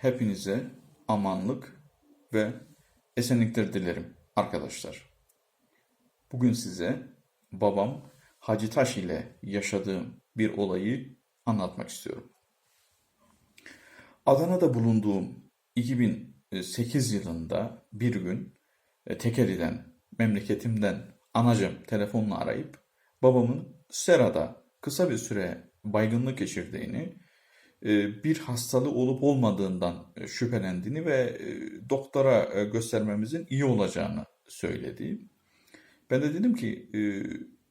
hepinize amanlık ve esenlikler dilerim arkadaşlar. Bugün size babam Hacı Taş ile yaşadığım bir olayı anlatmak istiyorum. Adana'da bulunduğum 2008 yılında bir gün e, Tekeli'den, memleketimden anacım telefonla arayıp babamın serada kısa bir süre baygınlık geçirdiğini, bir hastalığı olup olmadığından e, şüphelendiğini ve e, doktora e, göstermemizin iyi olacağını söyledi. Ben de dedim ki e,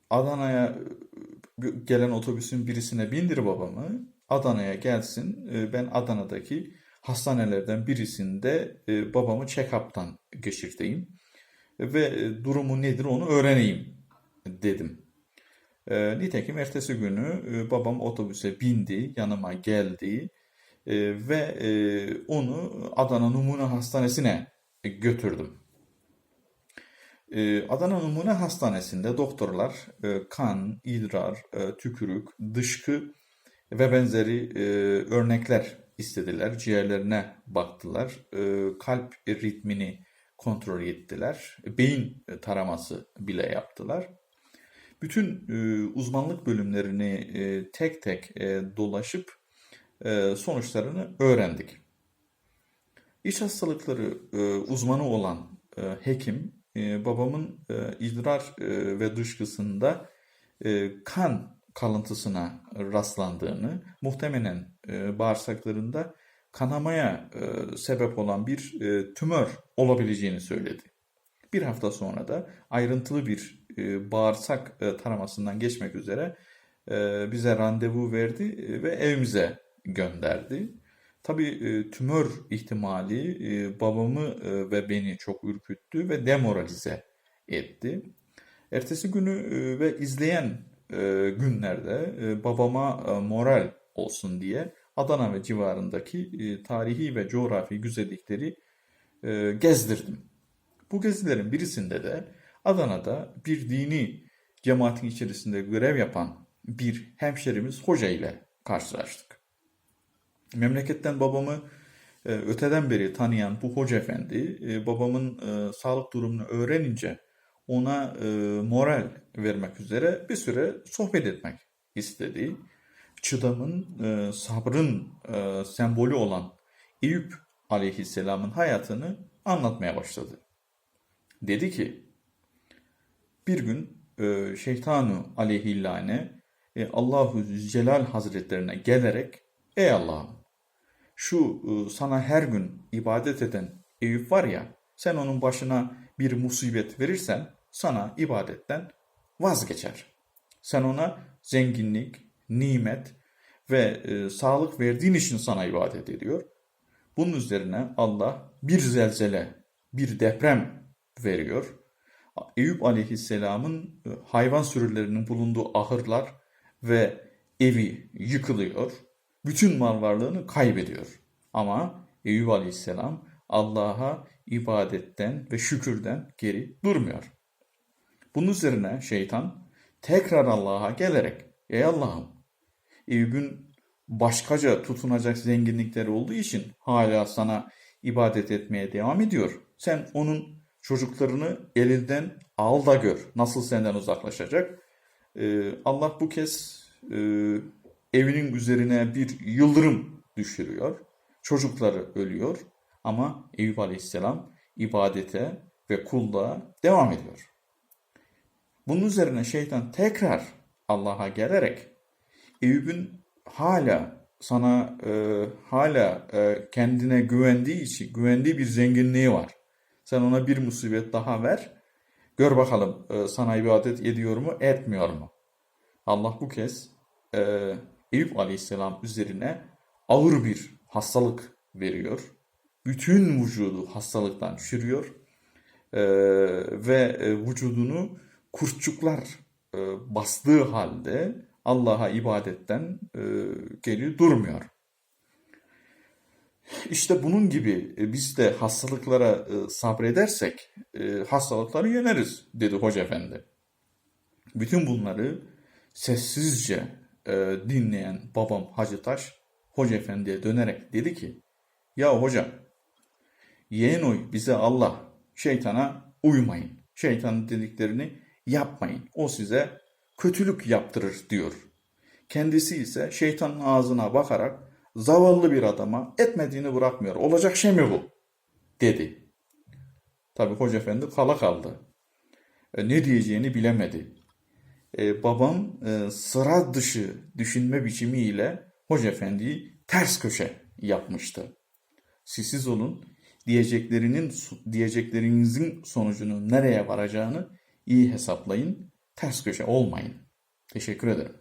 Adana'ya e, gelen otobüsün birisine bindir babamı. Adana'ya gelsin. E, Ben Adana'daki hastanelerden birisinde e, babamı check-up'tan geçirteyim ve e, durumu nedir onu öğreneyim dedim. E, nitekim ertesi günü e, babam otobüse bindi, yanıma geldi e, ve e, onu Adana Numune Hastanesi'ne götürdüm. E, Adana Numune Hastanesi'nde doktorlar e, kan, idrar, e, tükürük, dışkı ve benzeri e, örnekler istediler. Ciğerlerine baktılar. E, kalp ritmini kontrol ettiler. Beyin taraması bile yaptılar. Bütün e, uzmanlık bölümlerini e, tek tek e, dolaşıp e, sonuçlarını öğrendik. İç hastalıkları e, uzmanı olan e, hekim e, babamın e, idrar e, ve dışkısında e, kan kalıntısına rastlandığını, muhtemelen e, bağırsaklarında kanamaya e, sebep olan bir e, tümör olabileceğini söyledi. Bir hafta sonra da ayrıntılı bir e, bağırsak e, taramasından geçmek üzere e, bize randevu verdi ve evimize gönderdi. Tabii tümör ihtimali babamı ve beni çok ürküttü ve demoralize etti. Ertesi günü ve izleyen günlerde babama moral olsun diye Adana ve civarındaki tarihi ve coğrafi güzellikleri gezdirdim. Bu gezilerin birisinde de Adana'da bir dini cemaatin içerisinde görev yapan bir hemşerimiz hoca ile karşılaştık. Memleketten babamı e, öteden beri tanıyan bu hoca efendi e, babamın e, sağlık durumunu öğrenince ona moral vermek üzere bir süre sohbet etmek istedi. Çıdamın, sabrın sembolü olan Eyüp aleyhisselamın hayatını anlatmaya başladı. Dedi ki, bir gün e, şeytanu aleyhillâne e, Allahu Celal Hazretlerine gelerek Ey Allah'ım şu e, sana her gün ibadet eden Eyüp var ya sen onun başına bir musibet verirsen sana ibadetten vazgeçer. Sen ona zenginlik, nimet ve e, sağlık verdiğin için sana ibadet ediyor. Bunun üzerine Allah bir zelzele, bir deprem veriyor. Eyüp Aleyhisselam'ın e, hayvan sürülerinin bulunduğu ahırlar ve evi yıkılıyor. Bütün mal varlığını kaybediyor. Ama Eyüp Aleyhisselam Allah'a ibadetten ve şükürden geri durmuyor. Bunun üzerine şeytan tekrar Allah'a gelerek Ey Allah'ım Eyüp'ün başkaca tutunacak zenginlikleri olduğu için hala sana ibadet etmeye devam ediyor. Sen onun çocuklarını elinden al da gör. Nasıl senden uzaklaşacak? Ee, Allah bu kez e, evinin üzerine bir yıldırım düşürüyor. Çocukları ölüyor ama Eyüp Aleyhisselam ibadete ve kulluğa devam ediyor. Bunun üzerine şeytan tekrar Allah'a gelerek Eyüp'ün hala sana e, hala e, kendine güvendiği için güvendiği bir zenginliği var. Sen ona bir musibet daha ver. Gör bakalım e, sana ibadet ediyor mu, etmiyor mu? Allah bu kez e, Eyüp Aleyhisselam üzerine ağır bir hastalık veriyor. Bütün vücudu hastalıktan çürüyor e, ve e, vücudunu kurtçuklar e, bastığı halde Allah'a ibadetten e, geri durmuyor. İşte bunun gibi e, biz de hastalıklara e, sabredersek e, hastalıkları yeneriz dedi Hoca Efendi. Bütün bunları sessizce dinleyen babam Hacı Taş Hoca Efendi'ye dönerek dedi ki Ya hocam, yeğen oy bize Allah, şeytana uymayın. Şeytanın dediklerini yapmayın. O size kötülük yaptırır diyor. Kendisi ise şeytanın ağzına bakarak zavallı bir adama etmediğini bırakmıyor. Olacak şey mi bu? Dedi. Tabi Hoca Efendi kala kaldı. E, ne diyeceğini bilemedi. E, babam e, sıra dışı düşünme biçimiyle Hoca Efendi'yi ters köşe yapmıştı. Siz olun diyeceklerinin diyeceklerinizin sonucunun nereye varacağını iyi hesaplayın. Ters köşe olmayın. Teşekkür ederim.